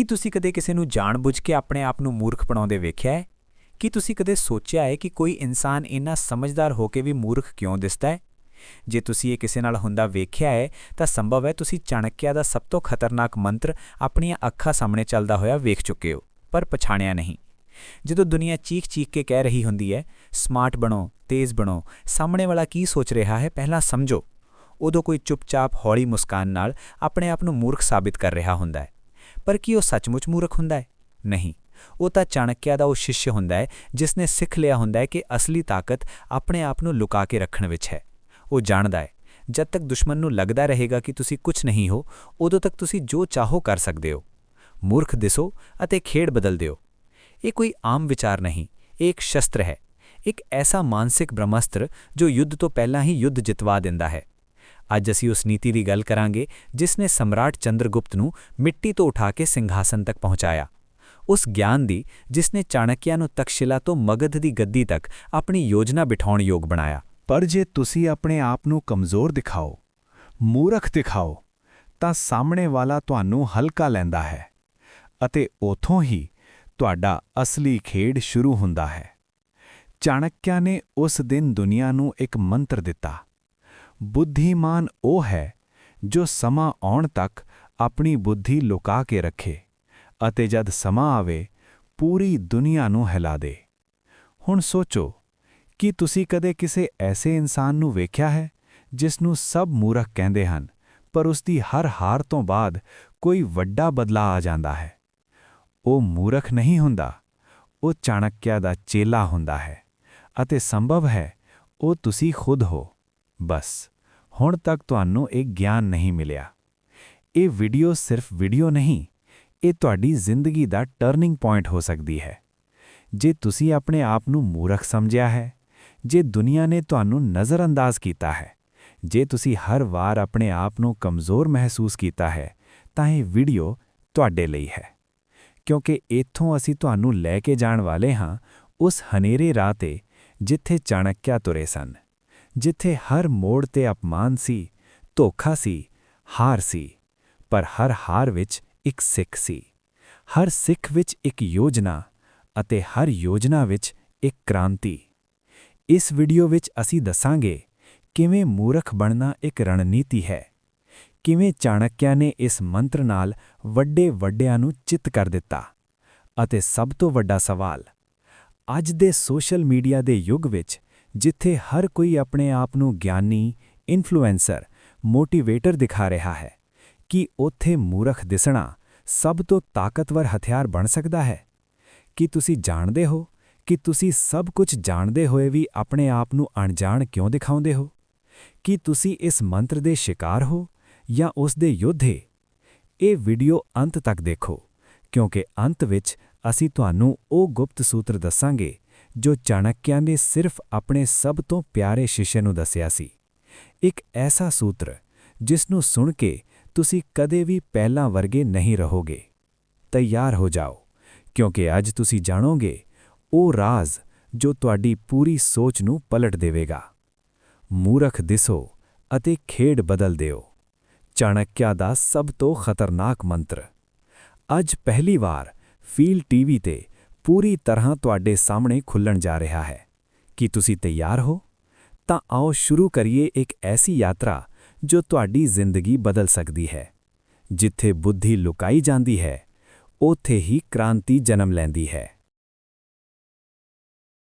ਕੀ ਤੁਸੀਂ ਕਦੇ ਕਿਸੇ ਨੂੰ ਜਾਣਬੁੱਝ ਕੇ ਆਪਣੇ ਆਪ ਨੂੰ ਮੂਰਖ ਬਣਾਉਂਦੇ ਵੇਖਿਆ ਹੈ? ਕੀ ਤੁਸੀਂ ਕਦੇ ਸੋਚਿਆ ਹੈ ਕਿ ਕੋਈ ਇਨਸਾਨ ਇੰਨਾ ਸਮਝਦਾਰ ਹੋ ਕੇ ਵੀ ਮੂਰਖ ਕਿਉਂ ਦਿਸਦਾ ਹੈ? ਜੇ ਤੁਸੀਂ ਇਹ ਕਿਸੇ ਨਾਲ ਹੁੰਦਾ ਵੇਖਿਆ ਹੈ, ਤਾਂ ਸੰਭਵ ਹੈ ਤੁਸੀਂ ਚਾਣਕਿਆ ਦਾ ਸਭ ਤੋਂ ਖਤਰਨਾਕ ਮੰਤਰ ਆਪਣੀਆਂ ਅੱਖਾਂ ਸਾਹਮਣੇ ਚੱਲਦਾ ਹੋਇਆ ਵੇਖ ਚੁੱਕੇ ਹੋ, ਪਰ ਪਛਾਣਿਆ ਨਹੀਂ। ਜਦੋਂ ਦੁਨੀਆ ਚੀਖ-ਚੀਖ ਕੇ ਕਹਿ ਰਹੀ ਹੁੰਦੀ ਹੈ, ਸਮਾਰਟ ਬਣੋ, ਤੇਜ਼ ਬਣੋ, ਸਾਹਮਣੇ ਵਾਲਾ ਕੀ ਸੋਚ ਰਿਹਾ ਹੈ, ਪਹਿਲਾਂ ਸਮਝੋ। ਉਦੋਂ ਕੋਈ ਚੁੱਪਚਾਪ, ਹੌਲੀ ਮੁਸਕਾਨ ਨਾਲ ਆਪਣੇ ਆਪ ਨੂੰ ਮੂਰਖ ਸਾਬਿਤ ਕਰ ਰਿਹਾ ਹੁੰਦਾ ਹੈ। ਪਰ ਕੀ ਉਹ ਸੱਚਮੁੱਚ ਮੂਰਖ ਹੁੰਦਾ ਹੈ? ਨਹੀਂ। ਉਹ ਤਾਂ ਚਾਣਕਿਆ ਦਾ ਉਹ ਸ਼ਿਸ਼ ਹੁੰਦਾ ਹੈ ਜਿਸ ਨੇ ਸਿੱਖ ਲਿਆ ਹੁੰਦਾ ਹੈ ਕਿ ਅਸਲੀ ਤਾਕਤ ਆਪਣੇ ਆਪ ਨੂੰ ਲੁਕਾ ਕੇ ਰੱਖਣ ਵਿੱਚ ਹੈ। ਉਹ ਜਾਣਦਾ ਹੈ, ਜਦ ਤੱਕ ਦੁਸ਼ਮਣ ਨੂੰ ਲੱਗਦਾ ਰਹੇਗਾ ਕਿ ਤੁਸੀਂ ਕੁਝ ਨਹੀਂ ਹੋ, ਉਦੋਂ ਤੱਕ ਤੁਸੀਂ ਜੋ ਚਾਹੋ ਕਰ ਸਕਦੇ ਹੋ। ਮੂਰਖ ਦਿਸੋ ਅਤੇ ਖੇਡ ਬਦਲ ਦਿਓ। ਇਹ ਕੋਈ ਆਮ ਵਿਚਾਰ ਨਹੀਂ, ਇਹ ਇੱਕ ਸ਼ਸਤਰ ਹੈ। ਇੱਕ ਐਸਾ ਮਾਨਸਿਕ ਬ੍ਰਹਮਸਤਰ ਜੋ ਯੁੱਧ ਤੋਂ ਪਹਿਲਾਂ ਹੀ ਯੁੱਧ ਜਿਤਵਾ ਦਿੰਦਾ ਹੈ। ਅੱਜ ਅਸੀਂ ਉਸ ਨੀਤੀ ਦੀ ਗੱਲ ਕਰਾਂਗੇ, ਜਿਸ ਨੇ ਸਮਰਾਟ ਚੰਦਰਗੁਪਤ ਨੂੰ ਮਿੱਟੀ ਤੋਂ ਉਠਾ ਕੇ ਸਿੰਘਾਸਨ ਤੱਕ ਪਹੁੰਚਾਇਆ। ਉਸ ਗਿਆਨ ਦੀ, ਜਿਸ ਨੇ ਚਾਣਕਿਆ ਨੂੰ ਤਕਸ਼ਿਲਾ ਤੋਂ ਮਗਧ ਦੀ ਗੱਦੀ ਤੱਕ ਆਪਣੀ ਯੋਜਨਾ ਬਿਠਾਉਣ ਯੋਗ ਬਣਾਇਆ। ਪਰ ਜੇ ਤੁਸੀਂ ਆਪਣੇ ਆਪ ਨੂੰ ਕਮਜ਼ੋਰ ਦਿਖਾਓ, ਮੂਰਖ ਦਿਖਾਓ, ਤਾਂ ਸਾਹਮਣੇ ਵਾਲਾ ਤੁਹਾਨੂੰ ਹਲਕਾ ਲੈਂਦਾ ਹੈ ਅਤੇ ਉਥੋਂ ਹੀ ਤੁਹਾਡਾ ਅਸਲੀ ਖੇਡ ਸ਼ੁਰੂ ਹੁੰਦਾ ਹੈ। ਚਾਣਕਿਆ ਨੇ ਉਸ ਦਿਨ ਦੁਨੀਆ ਨੂੰ ਇੱਕ ਮੰਤਰ ਦਿੱਤਾ। ਬੁੱਧੀਮਾਨ ਉਹ ਹੈ ਜੋ ਸਮਾਂ ਆਉਣ ਤੱਕ ਆਪਣੀ ਬੁੱਧੀ ਲੁਕਾ ਕੇ ਰੱਖੇ ਅਤੇ ਜਦ ਸਮਾਂ ਆਵੇ, ਪੂਰੀ ਦੁਨੀਆ ਨੂੰ ਹਿਲਾ ਦੇ। ਹੁਣ ਸੋਚੋ, ਕੀ ਤੁਸੀਂ ਕਦੇ ਕਿਸੇ ਐਸੇ ਇਨਸਾਨ ਨੂੰ ਵੇਖਿਆ ਹੈ ਜਿਸ ਨੂੰ ਸਭ ਮੂਰਖ ਕਹਿੰਦੇ ਹਨ, ਪਰ ਉਸ ਦੀ ਹਰ ਹਾਰ ਤੋਂ ਬਾਅਦ ਕੋਈ ਵੱਡਾ ਬਦਲਾਅ ਆ ਜਾਂਦਾ ਹੈ? ਉਹ ਮੂਰਖ ਨਹੀਂ ਹੁੰਦਾ, ਉਹ ਚਾਣਕਿਆ ਦਾ ਚੇਲਾ ਹੁੰਦਾ ਹੈ ਅਤੇ ਸੰਭਵ ਹੈ ਉਹ ਤੁਸੀਂ ਖੁਦ ਹੋ। ਬਸ, ਹੁਣ ਤੱਕ ਤੁਹਾਨੂੰ ਇਹ ਗਿਆਨ ਨਹੀਂ ਮਿਲਿਆ। ਇਹ ਵੀਡੀਓ ਸਿਰਫ ਵੀਡੀਓ ਨਹੀਂ, ਇਹ ਤੁਹਾਡੀ ਜ਼ਿੰਦਗੀ ਦਾ ਟਰਨਿੰਗ ਪੁਆਇੰਟ ਹੋ ਸਕਦੀ ਹੈ। ਜੇ ਤੁਸੀਂ ਆਪਣੇ ਆਪ ਨੂੰ ਮੂਰਖ ਸਮਝਿਆ ਹੈ, ਜੇ ਦੁਨੀਆ ਨੇ ਤੁਹਾਨੂੰ ਨਜ਼ਰਅੰਦਾਜ਼ ਕੀਤਾ ਹੈ, ਜੇ ਤੁਸੀਂ ਹਰ ਵਾਰ ਆਪਣੇ ਆਪ ਨੂੰ ਕਮਜ਼ੋਰ ਮਹਿਸੂਸ ਕੀਤਾ ਹੈ, ਤਾਂ ਇਹ ਵੀਡੀਓ ਤੁਹਾਡੇ ਲਈ ਹੈ। ਕਿਉਂਕਿ ਇੱਥੋਂ ਅਸੀਂ ਤੁਹਾਨੂੰ ਲੈ ਕੇ ਜਾਣ ਵਾਲੇ ਹਾਂ ਉਸ ਹਨੇਰੇ ਰਾਹ ਤੇ ਜਿੱਥੇ ਚਾਣਕਿਆ ਤੁਰੇ ਸਨ। ਜਿੱਥੇ ਹਰ ਮੋੜ ਤੇ ਅਪਮਾਨ ਸੀ, ਧੋਖਾ ਸੀ, ਹਾਰ ਸੀ, ਪਰ ਹਰ ਹਾਰ ਵਿੱਚ ਇੱਕ ਸਿੱਖ ਸੀ। ਹਰ ਸਿੱਖ ਵਿੱਚ ਇੱਕ ਯੋਜਨਾ ਅਤੇ ਹਰ ਯੋਜਨਾ ਵਿੱਚ ਇੱਕ ਕ੍ਰਾਂਤੀ। ਇਸ ਵੀਡੀਓ ਵਿੱਚ ਅਸੀਂ ਦੱਸਾਂਗੇ ਕਿਵੇਂ ਮੂਰਖ ਬਣਨਾ ਇੱਕ ਰਣਨੀਤੀ ਹੈ। ਕਿਵੇਂ ਚਾਣਕਿਆ ਨੇ ਇਸ ਮੰਤਰ ਨਾਲ ਵੱਡੇ ਵੱਡਿਆਂ ਨੂੰ ਚਿੱਤ ਕਰ ਦਿੱਤਾ। ਅਤੇ ਸਭ ਤੋਂ ਵੱਡਾ ਸਵਾਲ, ਅੱਜ ਦੇ ਸੋਸ਼ਲ ਮੀਡੀਆ ਦੇ ਯੁੱਗ ਵਿੱਚ ਜਿੱਥੇ ਹਰ ਕੋਈ ਆਪਣੇ ਆਪ ਨੂੰ ਗਿਆਨੀ ਇਨਫਲੂਐਂਸਰ ਮੋਟੀਵੇਟਰ ਦਿਖਾ ਰਿਹਾ ਹੈ, ਕਿ ਉੱਥੇ ਮੂਰਖ ਦਿਸਣਾ ਸਭ ਤੋਂ ਤਾਕਤਵਰ ਹਥਿਆਰ ਬਣ ਸਕਦਾ ਹੈ? ਕੀ ਤੁਸੀਂ ਜਾਣਦੇ ਹੋ? ਕਿ ਤੁਸੀਂ ਸਭ ਕੁਝ ਜਾਣਦੇ ਹੋਏ ਵੀ ਆਪਣੇ ਆਪ ਨੂੰ ਅਣਜਾਣ ਕਿਉਂ ਦਿਖਾਉਂਦੇ ਹੋ? ਕੀ ਤੁਸੀਂ ਇਸ ਮੰਤਰ ਦੇ ਸ਼ਿਕਾਰ ਹੋ ਜਾਂ ਉਸ ਦੇ ਯੋਧੇ? ਇਹ ਵੀਡੀਓ ਅੰਤ ਤੱਕ ਦੇਖੋ, ਕਿਉਂਕਿ ਅੰਤ ਵਿੱਚ ਅਸੀਂ ਤੁਹਾਨੂੰ ਉਹ ਗੁਪਤ ਸੂਤਰ ਦੱਸਾਂਗੇ ਜੋ ਚਾਣਕਿਆ ਨੇ ਸਿਰਫ ਆਪਣੇ ਸਭ ਤੋਂ ਪਿਆਰੇ ਸ਼ਿਸ਼ੇ ਨੂੰ ਦੱਸਿਆ ਸੀ। ਇੱਕ ਐਸਾ ਸੂਤਰ ਜਿਸ ਨੂੰ ਸੁਣ ਕੇ ਤੁਸੀਂ ਕਦੇ ਵੀ ਪਹਿਲਾਂ ਵਰਗੇ ਨਹੀਂ ਰਹੋਗੇ। ਤਿਆਰ ਹੋ ਜਾਓ, ਕਿਉਂਕਿ ਅੱਜ ਤੁਸੀਂ ਜਾਣੋਗੇ, ਉਹ ਰਾਜ਼ ਜੋ ਤੁਹਾਡੀ ਪੂਰੀ ਸੋਚ ਨੂੰ ਪਲਟ ਦੇਵੇਗਾ। ਮੂਰਖ ਦਿਸੋ ਅਤੇ ਖੇਡ ਬਦਲ ਦਿਓ। ਚਾਣਕਿਆ ਦਾ ਸਭ ਤੋਂ ਖਤਰਨਾਕ ਮੰਤਰ, ਅੱਜ ਪਹਿਲੀ ਵਾਰ ਫੀਲ ਟੀਵੀ ਤੇ ਪੂਰੀ ਤਰ੍ਹਾਂ ਤੁਹਾਡੇ ਸਾਹਮਣੇ ਖੁੱਲਣ ਜਾ ਰਿਹਾ ਹੈ। ਕੀ ਤੁਸੀਂ ਤਿਆਰ ਹੋ? ਤਾਂ ਆਓ ਸ਼ੁਰੂ ਕਰੀਏ ਇੱਕ ਐਸੀ ਯਾਤਰਾ ਜੋ ਤੁਹਾਡੀ ਜ਼ਿੰਦਗੀ ਬਦਲ ਸਕਦੀ ਹੈ। ਜਿੱਥੇ ਬੁੱਧੀ ਲੁਕਾਈ ਜਾਂਦੀ ਹੈ, ਉੱਥੇ ਹੀ ਕ੍ਰਾਂਤੀ ਜਨਮ ਲੈਂਦੀ ਹੈ।